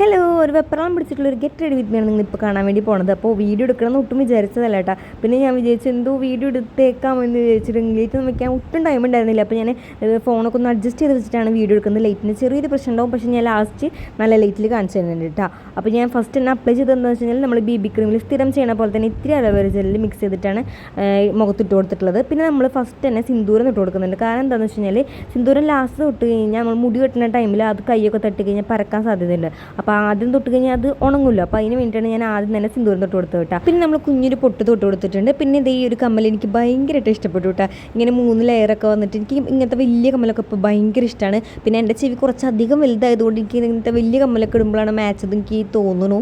Hello ഒരു വെപ്രാളം പിടിച്ചിട്ടുള്ള ഒരു ഗെറ്റ് റെഡി വിത്ത് ആണ് നിങ്ങൾ ഇപ്പോൾ കാണാൻ വേണ്ടി പോണത്. അപ്പോൾ വീഡിയോ എടുക്കണം എന്ന് ഒട്ടും വിചാരിച്ചതല്ല കേട്ടോ. പിന്നെ ഞാൻ വിചാരിച്ചു എന്തോ വീഡിയോ എടുത്തേക്കാമെന്ന് വിചാരിച്ചിട്ട് ലേറ്റ് വെക്കാൻ ഒട്ടും ടൈം ഉണ്ടായിരുന്നില്ല. അപ്പോൾ ഞാൻ ഫോണൊക്കെ ഒന്ന് അഡ്ജസ്റ്റ് ചെയ്ത് വെച്ചിട്ടാണ് വീഡിയോ എടുക്കുന്നത്. ലൈറ്റിന് ചെറിയൊരു പ്രശ്നം ഉണ്ടാവും. പക്ഷേ ഞാൻ ലാസ്റ്റ് നല്ല ലൈറ്റിൽ കാണിച്ചു തരുന്നുണ്ട് കേട്ടോ. അപ്പോൾ ഞാൻ ഫസ്റ്റ് തന്നെ അപ്ലൈ ചെയ്തതെന്ന് വെച്ച് കഴിഞ്ഞാൽ നമ്മൾ ബി ബി ക്രീമിൽ സ്ഥിരം ചെയ്യണ പോലെ തന്നെ ഇത്തിരി അലവേറ ജെല്ലിൽ മിക്സ് ചെയ്തിട്ടാണ് മുഖത്തിട്ട് കൊടുത്തിട്ടുള്ളത്. പിന്നെ നമ്മൾ ഫസ്റ്റ് തന്നെ സിന്ദൂരം ഇട്ട് കൊടുക്കുന്നുണ്ട്. കാരണം എന്താണെന്ന് വെച്ച് കഴിഞ്ഞാൽ സിന്ദൂരം ലാസ്റ്റ് തൊട്ട് കഴിഞ്ഞാൽ നമ്മൾ മുടി വെട്ടുന്ന ടൈമിൽ അത് കൈയൊക്കെ തട്ടി കഴിഞ്ഞാൽ പരക്കാൻ സാധ്യതയുണ്ട്. അപ്പോൾ ആദ്യം തൊട്ട് കഴിഞ്ഞാൽ അത് ഉണങ്ങില്ല അപ്പോൾ അതിന് വേണ്ടിയിട്ടാണ് ഞാൻ ആദ്യം തന്നെ സിന്ദൂരം തൊട്ട് കൊടുത്തത് കേട്ടോ. പിന്നെ നമ്മൾ കുഞ്ഞൊരു പൊട്ട് തൊട്ട് കൊടുത്തിട്ടുണ്ട്. പിന്നെ ഇതേ ഈ ഒരു കമ്മൽ എനിക്ക് ഭയങ്കരമായിട്ട് ഇഷ്ടപ്പെട്ടു കേട്ടോ. ഇങ്ങനെ മൂന്ന് ലെയറൊക്കെ വന്നിട്ട് എനിക്ക് ഇങ്ങനത്തെ വലിയ കമ്മലൊക്കെ ഇപ്പോൾ ഭയങ്കര ഇഷ്ടമാണ് പിന്നെ എന്റെ ചെവി കുറച്ചധികം വലുതായതുകൊണ്ട് എനിക്ക് ഇങ്ങനത്തെ വലിയ കമ്മലൊക്കെ ഇടുമ്പോഴാണ് മാച്ച് എനിക്ക് തോന്നുന്നു.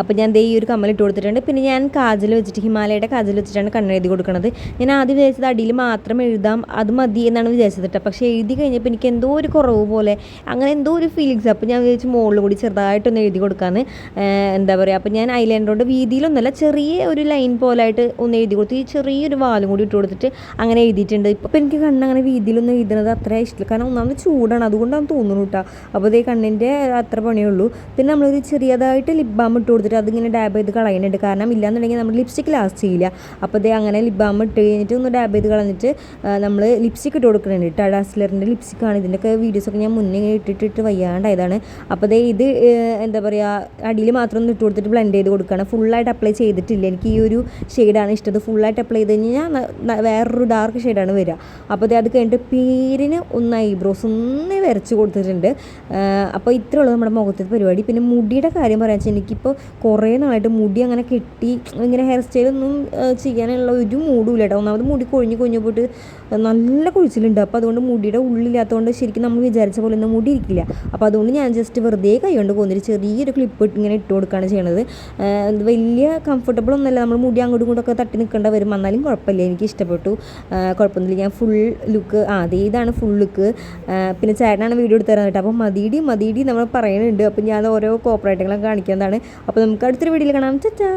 അപ്പോൾ ഞാൻ ദേ ഈ ഒരു കമ്മൽ ഇട്ട് കൊടുത്തിട്ടുണ്ട്. പിന്നെ ഞാൻ കാജൽ വെച്ചിട്ട് ഹിമാലയയുടെ കാജൽ വെച്ചിട്ടാണ് കണ്ണെഴുതി കൊടുക്കുന്നത് ഞാൻ ആദ്യം വിചാരിച്ചത് അടിയിൽ മാത്രം എഴുതാം അത് മതി എന്നാണ് വിചാരിച്ചത് കേട്ടോ. പക്ഷേ എഴുതി കഴിഞ്ഞപ്പോൾ എനിക്ക് എന്തോ ഒരു കുറവ് പോലെ അങ്ങനെ എന്തോ ഒരു ഫീലിങ്സ് അപ്പോൾ ഞാൻ വിചാരിച്ചു മുകളിൽ കൂടി ചെറുതായിട്ടൊന്ന് എഴുതി കൊടുക്കാമെന്ന് എന്താ പറയുക അപ്പോൾ ഞാൻ ഐലൈനറോട് വീതിയിലൊന്നുമല്ല ചെറിയ ഒരു ലൈൻ പോലായിട്ട് ഒന്ന് എഴുതി കൊടുത്തു. ഈ ചെറിയൊരു വാലും കൂടി ഇട്ട് കൊടുത്തിട്ട് അങ്ങനെ എഴുതിയിട്ടുണ്ട്. ഇപ്പോൾ എനിക്ക് കണ്ണങ്ങനെ വീതിയിലൊന്നും എഴുതുന്നത് അത്ര ഇഷ്ടമില്ല കാരണം ഒന്നാമത് ചൂടാണ്. അതുകൊണ്ടാണ് തോന്നുന്നു കേട്ടോ അപ്പോൾ ഇതേ കണ്ണിന്റെ അത്ര പണിയുള്ളൂ. പിന്നെ നമ്മളൊരു ചെറിയതായിട്ട് ലിപ് ബാം ഇട്ട് കൊടുത്തിട്ട് അതിങ്ങനെ ഡാബ് ചെയ്ത് കളയുന്നുണ്ട്. കാരണം ഇല്ലാന്നുണ്ടെങ്കിൽ നമ്മൾ ലിപ്സ്റ്റിക്ക് ലാസ്റ്റ് ചെയ്യില്ല. അപ്പോൾ ഇതേ അങ്ങനെ ലിപ് ബാം ഇട്ട് കഴിഞ്ഞിട്ട് ഒന്ന് ഡാബ് ചെയ്ത് കളഞ്ഞിട്ട് നമ്മൾ ലിപ്സ്റ്റിക്ക് ഇട്ട് കൊടുക്കുന്നുണ്ട്. ടാഡാസ്ലറിന്റെ ഡാസ്ലറിന്റെ ലിപ്സ്റ്റിക്കാണ് ഇതിന്റെയൊക്കെ വീഡിയോസൊക്കെ ഞാൻ മുന്നേ ഇട്ടിട്ടിട്ട് വയ്യാണ്ടായതാണ്. അപ്പോൾ ദേ ഇത് എന്താ പറയുക അടിയിൽ മാത്രം ഒന്ന് ഇട്ട് കൊടുത്തിട്ട് ബ്ലെൻഡ് ചെയ്ത് കൊടുക്കുകയാണ് ഫുള്ളായിട്ട് അപ്ലൈ ചെയ്തിട്ടില്ല. എനിക്ക് ഈ ഒരു ഷെയ്ഡാണ് ഇഷ്ടം. ഫുള്ളായിട്ട് അപ്ലൈ ചെയ്ത് കഴിഞ്ഞാൽ വേറൊരു ഡാർക്ക് ഷെയ്ഡാണ് വരിക. അപ്പോൾ അത് കഴിഞ്ഞിട്ട് പേരിന് ഒന്ന് ഐബ്രോസ് ഒന്ന് വരച്ച് കൊടുത്തിട്ടുണ്ട്. അപ്പോൾ ഇത്രേ ഉള്ളൂ നമ്മുടെ മുഖത്തെ പരിപാടി. പിന്നെ മുടിയുടെ കാര്യം പറയാൻ വെച്ചാൽ എനിക്കിപ്പോൾ കുറേ നാളായിട്ട് മുടി അങ്ങനെ കെട്ടി ഇങ്ങനെ ഹെയർ സ്റ്റൈലൊന്നും ചെയ്യാനുള്ള ഒരു മൂഡും ഇല്ല കേട്ടോ. ഒന്നാമത് മുടി കൊഴിഞ്ഞ് കൊഴിഞ്ഞ് പോയിട്ട് നല്ല കൊഴിച്ചിലുണ്ട്. അപ്പോൾ അതുകൊണ്ട് മുടിയുടെ ഉള്ളില്ലാത്തതുകൊണ്ട് ശരിക്കും നമ്മൾ വിചാരിച്ച പോലെ ഒന്നും മുടി ഇരിക്കില്ല. അപ്പോൾ അതുകൊണ്ട് ഞാൻ ജസ്റ്റ് വെറുതെ കൈ കൊണ്ട് പോകുന്നൊരു ചെറിയൊരു ക്ലിപ്പ് ഇങ്ങനെ ഇട്ട് കൊടുക്കുകയാണ് ചെയ്യണത്. വലിയ കംഫർട്ടബിൾ ഒന്നുമല്ല. നമ്മൾ മുടി അങ്ങോട്ടും ഇങ്ങോട്ടൊക്കെ തട്ടി നിൽക്കേണ്ട വരും. എന്നാലും കുഴപ്പമില്ല. എനിക്ക് ഇഷ്ടപ്പെട്ടു. കുഴപ്പമൊന്നുമില്ല. ഞാൻ ഫുൾ ലുക്ക് ആ അതെ ഇതാണ് ഫുൾ ലുക്ക് പിന്നെ ചേട്ടനാണ് വീഡിയോ എടുത്ത് തരാൻ കേട്ടോ. അപ്പോൾ മതിയിടി മതിയിടി നമ്മൾ പറയുന്നുണ്ട്. അപ്പോൾ ഞാൻ ഓരോ കോപ്പറേറ്റുകളൊക്കെ കാണിക്കുന്നതാണ്. അപ്പോൾ നമുക്ക് അടുത്തൊരു വീഡിയോയിൽ കാണാം. ചച്ചാ